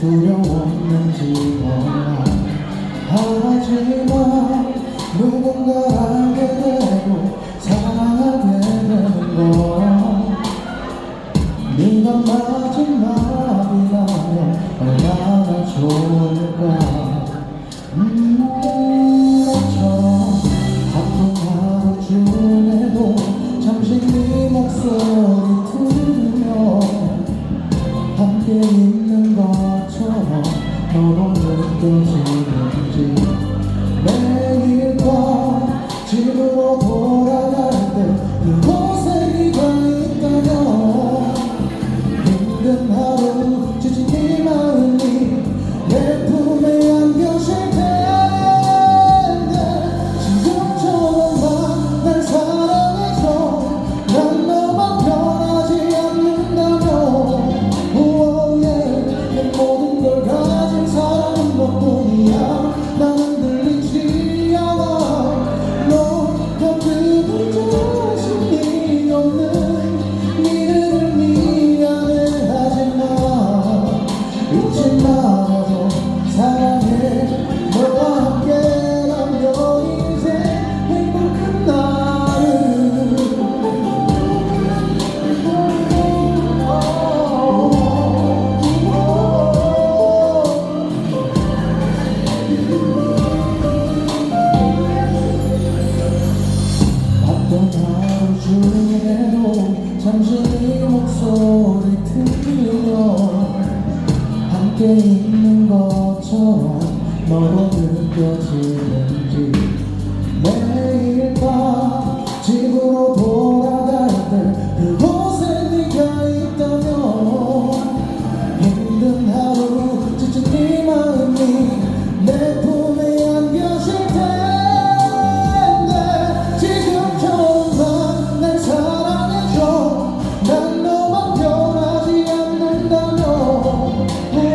두려웠는지 몰라. 하지만 누군가 알게 되고 사랑하게 되는 거. 네가 마지막이라면 얼마나 좋을까. 음. 跳动的歌声 들려 함께 있는 것처럼 너도 느껴지는지 Where